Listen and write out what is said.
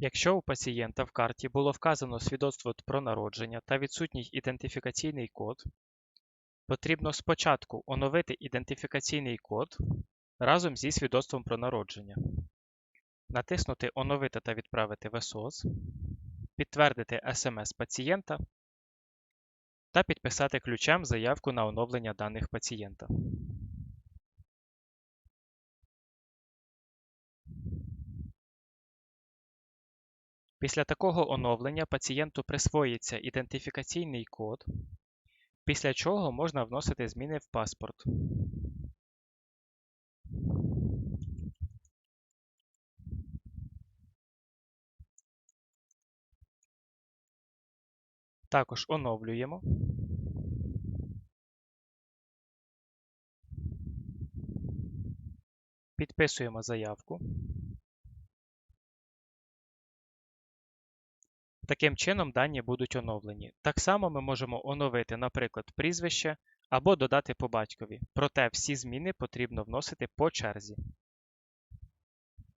Якщо у пацієнта в карті було вказано свідоцтво про народження та відсутній ідентифікаційний код, потрібно спочатку оновити ідентифікаційний код разом зі свідоцтвом про народження, натиснути Оновити та відправити в СОС, підтвердити СМС пацієнта та підписати ключем заявку на оновлення даних пацієнта. Після такого оновлення пацієнту присвоїться ідентифікаційний код, після чого можна вносити зміни в паспорт. Також оновлюємо. Підписуємо заявку. Таким чином дані будуть оновлені. Так само ми можемо оновити, наприклад, прізвище або додати по батькові. Проте всі зміни потрібно вносити по черзі.